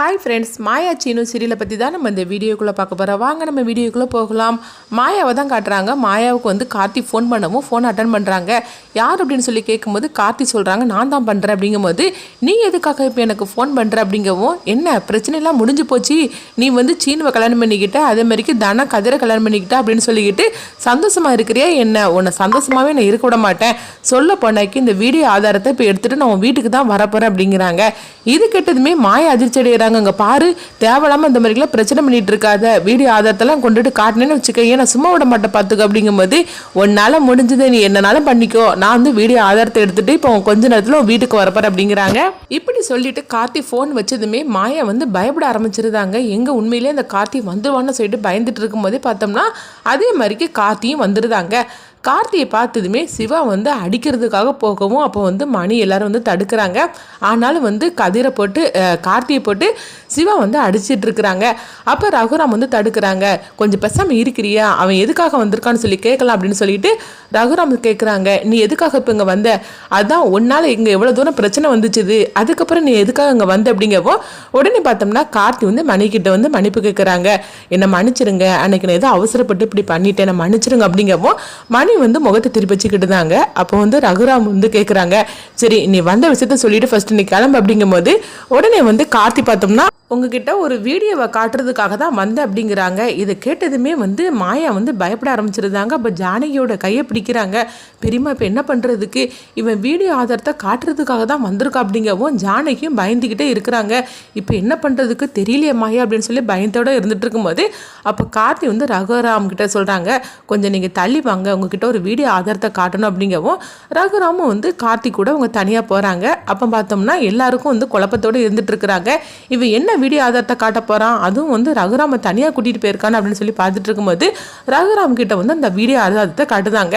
Hi friends மாயா சீனு சீரியலை பற்றி தான் நம்ம இந்த வீடியோக்குள்ளே பார்க்க போகிறோம் வாங்க நம்ம வீடியோக்குள்ளே போகலாம். மாயாவை தான் காட்டுறாங்க. மாயாவுக்கு வந்து கார்த்தி ஃபோன் பண்ணவும் ஃபோன் அட்டன் பண்ணுறாங்க யார் அப்படின்னு சொல்லி கேட்கும்போது கார்த்தி சொல்கிறாங்க நான் தான் பண்ணுறேன் அப்படிங்கும்போது நீ எதுக்காக இப்போ எனக்கு ஃபோன் பண்ணுற அப்படிங்கவும் என்ன பிரச்சனைலாம் முடிஞ்சு போச்சு. நீ வந்து சீனுவை கல்யாணம் பண்ணிக்கிட்ட அதே மாதிரிக்கு தன கதிரை கல்யாணம் பண்ணிக்கிட்ட அப்படின்னு சொல்லிக்கிட்டு சந்தோஷமாக இருக்கிறியா என்ன? உன்னை சந்தோஷமாகவே நான் இருக்க விட மாட்டேன். சொல்ல போனாக்கி இந்த வீடியோ ஆதாரத்தை இப்போ எடுத்துகிட்டு நான் உன் வீட்டுக்கு தான் வரப்போகிறேன் அப்படிங்கிறாங்க. இது கெட்டதுமே மாய அதிர்ச்சி அடைகிறாங்க அங்கே பாரு தேவையில்லாமல் இந்த மாதிரிலாம் பிரச்சனை பண்ணிட்டு இருக்காத. வீடியோ ஆதாரத்தெல்லாம் கொண்டுட்டு காட்டினேன்னு வச்சுக்க நான் சும்மா விட மாட்டேன் பார்த்துக்க அப்படிங்கும்போது உன்னால் முடிஞ்சது நீ என்னனாலும் பண்ணிக்கோ. நான் வந்து வீடியோ ஆதாரத்தை எடுத்துட்டு இப்போ கொஞ்ச நேரத்தில் வீட்டுக்கு வரப்பார் அப்படிங்கிறாங்க. இப்படி சொல்லிட்டு கார்த்தி ஃபோன் வச்சதுமே மாயா வந்து பயப்பட ஆரம்பிச்சிருந்தாங்க. எங்கே உண்மையிலேயே அந்த கார்த்தி வந்துருவான்னு சொல்லிட்டு பயந்துட்டு இருக்கும்போதே பார்த்தோம்னா அதே மாதிரிக்கு கார்த்தியும் வந்துருந்தாங்க கார்த்தியை பார்த்ததுமே சிவா வந்து அடிக்கிறதுக்காக போகவும் அப்போ வந்து மணி எல்லாரும் வந்து தடுக்கிறாங்க. ஆனாலும் வந்து கதிரை போட்டு கார்த்தியை போட்டு சிவா வந்து அடிச்சிட்டு இருக்கிறாங்க. அப்போ ரகுராம் வந்து தடுக்கிறாங்க. கொஞ்சம் பெசாமல் இருக்கிறியா? அவன் எதுக்காக வந்திருக்கான்னு சொல்லி கேட்கலாம் அப்படின்னு சொல்லிட்டு ரகுராம் கேட்குறாங்க நீ எதுக்காக இப்போ இங்கே வந்த? அதான் உன்னால் இங்கே எவ்வளோ தூரம் பிரச்சனை வந்துச்சுது. அதுக்கப்புறம் நீ எதுக்காக இங்கே வந்த அப்படிங்கவோ உடனே பார்த்தோம்னா கார்த்தி வந்து மணிக்கிட்ட வந்து மன்னிப்பு கேட்குறாங்க என்னை மன்னிச்சிருங்க. அன்னைக்கு நான் ஏதோ அவசரப்பட்டு இப்படி பண்ணிட்டேன். என்னை மன்னிச்சிருங்க அப்படிங்கவோ மணி வந்து முகத்தை திருப்பி வச்சுக்கிட்டு தாங்க அப்போ வந்து ரகுராம் வந்து கேட்குறாங்க சரி நீ வந்த விஷயத்த சொல்லிட்டு ஃபர்ஸ்ட் நீ கிளம்பு அப்படிங்கும்போது உடனே வந்து கார்த்தி பார்த்தோம்னா உங்ககிட்ட ஒரு வீடியோவை காட்டுறதுக்காக தான் வந்தேன் அப்படிங்கிறாங்க. இதை கேட்டதுமே வந்து மாயா வந்து பயப்பட ஆரம்பிச்சிருந்தாங்க. அப்போ ஜானகியோட கையை பிடிக்கிறாங்க. பெரியம்மா இப்போ என்ன பண்ணுறதுக்கு இவன் வீடியோ ஆதாரத்தை காட்டுறதுக்காக தான் வந்திருக்கா அப்படிங்கவும் ஜானகியும் பயந்துக்கிட்டே இருக்கிறாங்க. இப்போ என்ன பண்ணுறதுக்கு தெரியலையே மாயா அப்படின்னு சொல்லி பயத்தோடு இருந்துட்டு இருக்கும்போது அப்போ கார்த்தி வந்து ரகுராம் கிட்ட சொல்கிறாங்க கொஞ்சம் நீங்கள் தள்ளி வாங்க. உங்ககிட்ட ஒரு வீடியோ ஆதாரத்தை காட்டணும் அப்படிங்கவும் ரகுராமும் வந்து கார்த்தி கூட அவங்க தனியாக போகிறாங்க அப்போ பார்த்தோம்னா எல்லாருக்கும் வந்து குழப்பத்தோடு இருந்துட்டு இருக்கிறாங்க. இவன் என்ன வீடியோ ஆதாரத்தை காட்ட போகிறான் அதுவும் வந்து ரகுராமை தனியாக கூட்டிகிட்டு போயிருக்கான்னு அப்படின்னு சொல்லி பார்த்துட்டு இருக்கும்போது ரகுராம் கிட்ட வந்து அந்த வீடியோ ஆதாரத்தை காட்டுதாங்க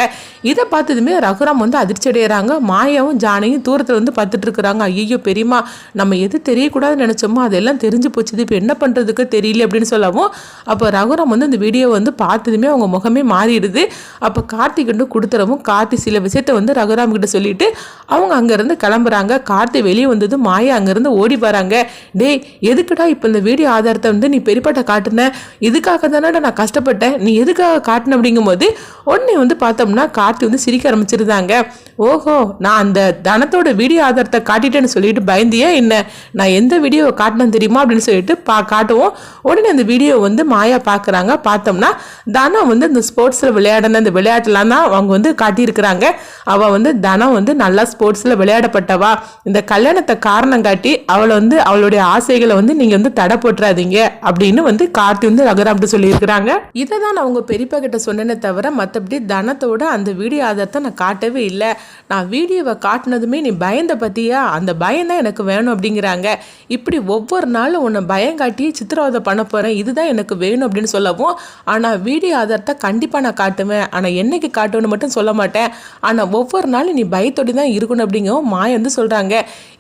இதை பார்த்ததுமே ரகுராம் வந்து அதிர்ச்சி அடைகிறாங்க மாயாவும் ஜானையும் தூரத்தில் வந்து பார்த்துட்டு இருக்கிறாங்க. ஐயோ பெரியம்மா நம்ம எது தெரியக்கூடாதுன்னு நினச்சோமோ அதெல்லாம் தெரிஞ்சு போச்சுது. இப்போ என்ன பண்ணுறதுக்கு தெரியல அப்படின்னு சொல்லவும் அப்போ ரகுராம் வந்து அந்த வீடியோ வந்து பார்த்ததுமே அவங்க முகமே மாறிடுது. அப்போ கார்த்திக் கொடுத்துறவும் கார்த்தி சில விஷயத்தை வந்து ரகுராம் கிட்ட சொல்லிட்டு அவங்க அங்கேருந்து கிளம்புறாங்க. கார்த்தி வெளியே வந்தது மாயா அங்கேருந்து ஓடி வராங்க. டேய் எதுக்குடா இப்போ இந்த வீடியோ ஆதாரத்தை வந்து நீ பெரியப்பாட்ட காட்டுன? இதுக்காக தானே நான் கஷ்டப்பட்டேன். நீ எதுக்காக காட்டின அப்படிங்கும்போது உடனே வந்து பார்த்தோம்னா கார்த்தி வந்து சிரிக்க ஆரம்பிச்சிருந்தாங்க. ஓஹோ நான் அந்த தனத்தோட வீடியோ ஆதாரத்தை காட்டிட்டேன்னு சொல்லிட்டு பயந்தியே என்ன? நான் எந்த வீடியோவை காட்டினேன் தெரியுமா அப்படின்னு சொல்லிட்டு பா காட்டுவோம். உடனே அந்த வீடியோ வந்து மாயா பார்க்குறாங்க பார்த்தோம்னா தனம் வந்து இந்த ஸ்போர்ட்ஸில் விளையாடின அந்த விளையாட்டுலாம் தான் அவங்க வந்து காட்டியிருக்கிறாங்க. அவள் வந்து தனம் வந்து நல்லா ஸ்போர்ட்ஸில் விளையாடப்பட்டவா? இந்த கல்யாணத்தை காரணம் காட்டி அவளை வந்து அவளுடைய ஆசைகளை வந்து நீங்கள் வந்து தடை போட்டுறாதீங்க அப்படின்னு வந்து கார்த்தி வந்து ரகுராம்ட்டு சொல்லியிருக்கிறாங்க. இதை தான் நான் உங்கள் பெரியப்பா கிட்ட சொன்னேனே தவிர மற்றபடி தனத்தோட அந்த வீடியோ ஆதாரத்தை நான் காட்டவே இல்லை. நான் வீடியோவை காட்டினதுமே நீ பயந்த பற்றியா அந்த பயம் தான் எனக்கு வேணும் அப்படிங்கிறாங்க. இப்படி ஒவ்வொரு நாளும் உன்னை பயம் காட்டி சித்திரவதை பண்ண போகிறேன் இதுதான் எனக்கு வேணும் அப்படின்னு சொல்லவும் ஆனால் வீடியோ ஆதாரத்தை கண்டிப்பாக நான் காட்டுவேன். ஆனால் என்னைக்கு காட்டுவேன்னு மட்டும் சொல்ல மாட்டேன். ஆனால் ஒவ்வொரு நாளும் நீ பயத்தோடி தான் இருக்கணும் அப்படிங்கவும் மாய வந்து சொல்கிறாங்க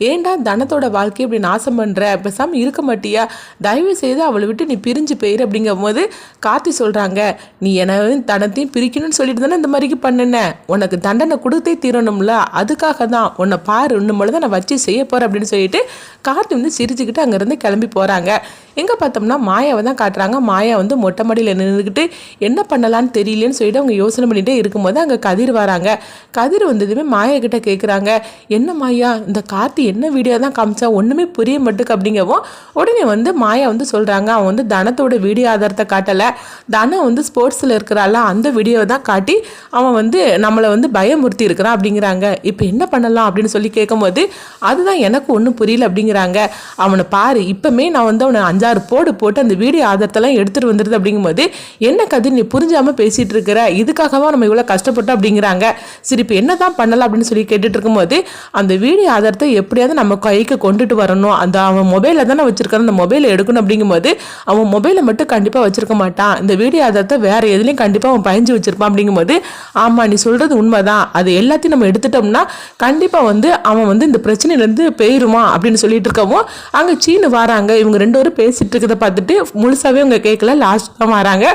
ஏண்டா தனத்தோட வாழ்க்கையை இப்படி நாசம் பண்ணுற பேசாமல் இருக்க மாட்டியா? தயவு செய்து அவளை விட்டு நீ பிரிஞ்சு போயிரு அப்படிங்கும் போது கார்த்தி சொல்கிறாங்க நீ எனவும் தனத்தையும் பிரிக்கணும்னு சொல்லிட்டு தானே இந்த மாதிரிக்கு பண்ணின? உனக்கு தண்டனை கொடுத்தே தீரணும்ல? அதுக்காக தான். உன்னை பாரு இன்னும் தான் நான் வச்சு செய்ய போகிறேன் அப்படின்னு சொல்லிட்டு கார்த்தி வந்து சிரிச்சுக்கிட்டு அங்கேருந்து கிளம்பி போகிறாங்க எங்கே பார்த்தோம்னா மாயாவை தான் காட்டுறாங்க. மாயா வந்து மொட்டை மாடியில் நின்றுக்கிட்டு என்ன பண்ணலான்னு தெரியலேன்னு சொல்லிட்டு அவங்க யோசனை பண்ணிகிட்டே இருக்கும்போது அங்கே கதிர் வராங்க. கதிர் வந்ததுமே மாயா கிட்ட கேட்குறாங்க என்ன மாயா இந்த கார்த்தி என்ன வீடியோ தான் காமிச்சா? ஒன்றுமே புரிய மாட்டுக்கு அப்படிங்கவும் உடனே வந்து மாயா வந்து சொல்கிறாங்க அவன் வந்து தனத்தோட வீடியோ ஆதாரத்தை காட்டலை. தனம் வந்து ஸ்போர்ட்ஸில் இருக்கிறாள்? அந்த வீடியோவை தான் காட்டி அவன் வந்து நம்மளை வந்து பயமுறுத்தி இருக்கிறான் அப்படிங்கிறாங்க. இப்போ என்ன பண்ணலாம்? அப்படின்னு சொல்லி கேட்கும்போது அதுதான் எனக்கு ஒன்றும் புரியல அப்படிங்கிறாங்க. அவனை பாரு இப்போமே நான் வந்து அவனை அஞ்சாறு போடு போட்டு அந்த வீடியோ ஆதாரத்தெல்லாம் எடுத்துகிட்டு வந்துடுது அப்படிங்கும்போது என்ன கதிர் நீ புரிஞ்சாமல் பேசிகிட்டு இருக்கிற? இதுக்காகவா நம்ம இவ்வளோ கஷ்டப்பட்டோம்? அப்படிங்கிறாங்க. சரி இப்போ என்ன தான் பண்ணலாம்? அப்படின்னு சொல்லி கேட்டுட்டு இருக்கும்போது அந்த வீடியோ ஆதாரத்தை எப்படியாவது நம்ம கைக்கு கொண்டுட்டு வரணும். அந்த அவன் மொபைலில் தானே வச்சுருக்கான். அந்த மொபைலை எடுக்கணும் அப்படிங்கும்போது அவன் மொபைலை மட்டும் கண்டிப்பாக வச்சுருக்க மாட்டான். இந்த வீடியோ ஆதாரத்தை வேறு எதுலேயும் கண்டிப்பாக அவன் பயஞ்சு வச்சுருப்பான் அப்படிங்கும்போது ஆமாம் நீ சொல்கிறது உண்மைதான். அது எல்லாத்தையும் நம்ம எடுத்துட்டோம்னா கண்டிப்பாக வந்து அவன் வந்து இந்த பிரச்சனையிலேருந்து போயிருமா அப்படின்னு சொல்லிட்டு இருக்கவும் அங்கே சீனு வராங்க. இவங்க ரெண்டு பேரும் பேசிகிட்டு இருக்கிறத பார்த்துட்டு முழுசாகவே அவங்க கேட்கல லாஸ்ட்டாக வராங்க.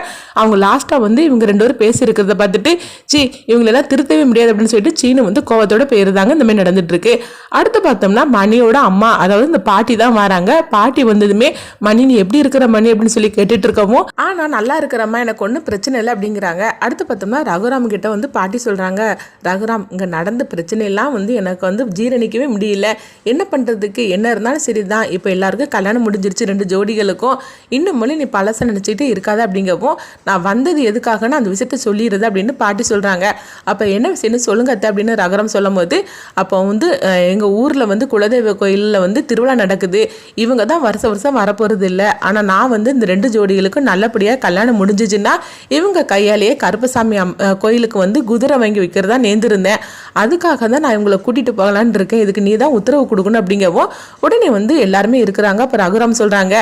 அவங்க லாஸ்ட்டாக வந்து இவங்க ரெண்டு பேரும் பேசியிருக்கிறத பார்த்துட்டு சி இவங்களெல்லாம் திருத்தவே முடியாது அப்படின்னு சொல்லிட்டு சீனு வந்து கோவத்தோட போயிருந்தாங்க இந்த மாதிரி நடந்துட்டுருக்கு. அடுத்து பார்த்தோம்னா மணியோட அம்மா அதாவது இந்த பாட்டி தான் வராங்க. பாட்டி வந்ததுமே மணி நீ எப்படி இருக்கிற மணி? அப்படின்னு சொல்லி கேட்டுட்டு இருக்கவும் ஆனால் நான் நல்லா இருக்கிறம்மா எனக்கு ஒன்றும் பிரச்சனை இல்லை அப்படிங்கிறாங்க. அடுத்து பார்த்தோம்னா ரகுராம் கிட்ட வந்து பாட்டி சொல்கிறாங்க ரகுராம் இங்கே நடந்த பிரச்சனையெல்லாம் வந்து எனக்கு வந்து ஜீரணிக்கவே முடியல. என்ன பண்ணுறதுக்கு என்ன இருந்தாலும் சரி தான் இப்போ எல்லாருக்கும் கல்யாணம் முடிஞ்சிருச்சு ரெண்டு ஜோடிகளுக்கும். இன்னும் மொழி நீ பழச நினச்சிக்கிட்டே இருக்காத அப்படிங்கவும் நான் வந்தது எதுக்காகன்னு அந்த விஷயத்த சொல்லிடுறது அப்படின்னு பாட்டி சொல்கிறாங்க அப்போ என்ன விஷயம்னு சொல்லுங்க அத்தை அப்படின்னு ரகரம் சொல்லும் போது அப்போ வந்து எங்கள் ஊரில் வந்து குலதெய்வ கோயிலில் வந்து திருவிழா நடக்குது. இவங்க தான் வருஷம் வருஷம் வரப்போகிறது இல்லை ஆனால் நான் வந்து இந்த ரெண்டு ஜோடிகளுக்கும் நல்லபடியாக கல்யாணம் முடிஞ்சிச்சுன்னா இவங்க கையாலேயே கருப்பசாமி அம் கோயிலுக்கு வந்து குதிரை வாங்கி வைக்கிறதா நேர்ந்திருந்தேன். அதுக்காக தான் நான் இவங்களை கூட்டிகிட்டு போகலான்னு இருக்கேன். இதுக்கு நீ தான் உத்தரவு கொடுக்கணும் அப்படிங்கவும் உடனே வந்து எல்லாருமே இருக்கிறாங்க. அப்போ ரகுராம் சொல்கிறாங்க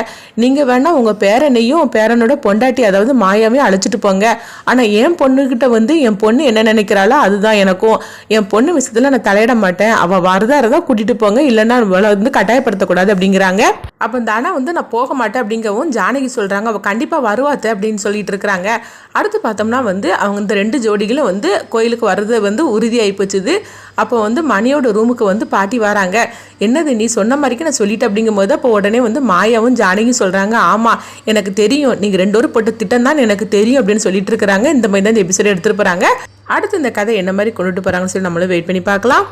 நீங்கள் வேணால் உங்கள் பேரனையும் பேரனோட பொண்டாட்டி அதாவது மாயாவையும் அழைச்சிட்டு போங்க. ஆனால் என் பொண்ணுக்கிட்ட வந்து என் பொண்ணு என்ன நினைக்கிறாளோ அதுதான் எனக்கும். என் பொண்ணு விஷயத்தில் நான் தலையிட மாட்டேன். அவள் வரதா இருந்தால் கூட்டிகிட்டு போங்க. இல்லைன்னா அவளை வந்து கட்டாயப்படுத்தக்கூடாது அப்படிங்கிறாங்க. அப்போ இந்த அண்ணா வந்து நான் போக மாட்டேன் அப்படிங்கவும் ஜானகி சொல்கிறாங்க அவள் கண்டிப்பாக வருவாத்த அப்படின்னு சொல்லிட்டு இருக்கிறாங்க. அடுத்து பார்த்தோம்னா வந்து அவங்க இந்த ரெண்டு ஜோடிகளும் வந்து கோயிலுக்கு வர்றது வந்து உறுதியாகி போச்சுது. அப்போ வந்து மணியோட ரூமுக்கு வந்து பாட்டி வராங்க. என்னது நீ சொன்ன மாதிரிக்கு நான் சொல்லிட்டேன் அப்படிங்கும்போது அப்போ உடனே வந்து மாயாவும் ஜானகியும் சொல்கிறாங்க ஆமாம் எனக்கு தெரியும். நீங்கள் ரெண்டு ஒரு போட்டு திட்டம் தான் எனக்கு தெரியும் அப்படின்னு சொல்லிட்டு இருக்கிறாங்க. இந்த மாதிரி தான் இந்த எபிசோட எடுத்துகிட்டு போகிறாங்க அடுத்து இந்த கதை என்ன மாதிரி கொண்டுட்டு போகிறாங்கன்னு சொல்லி நம்மளும் வெயிட் பண்ணி பார்க்கலாம்.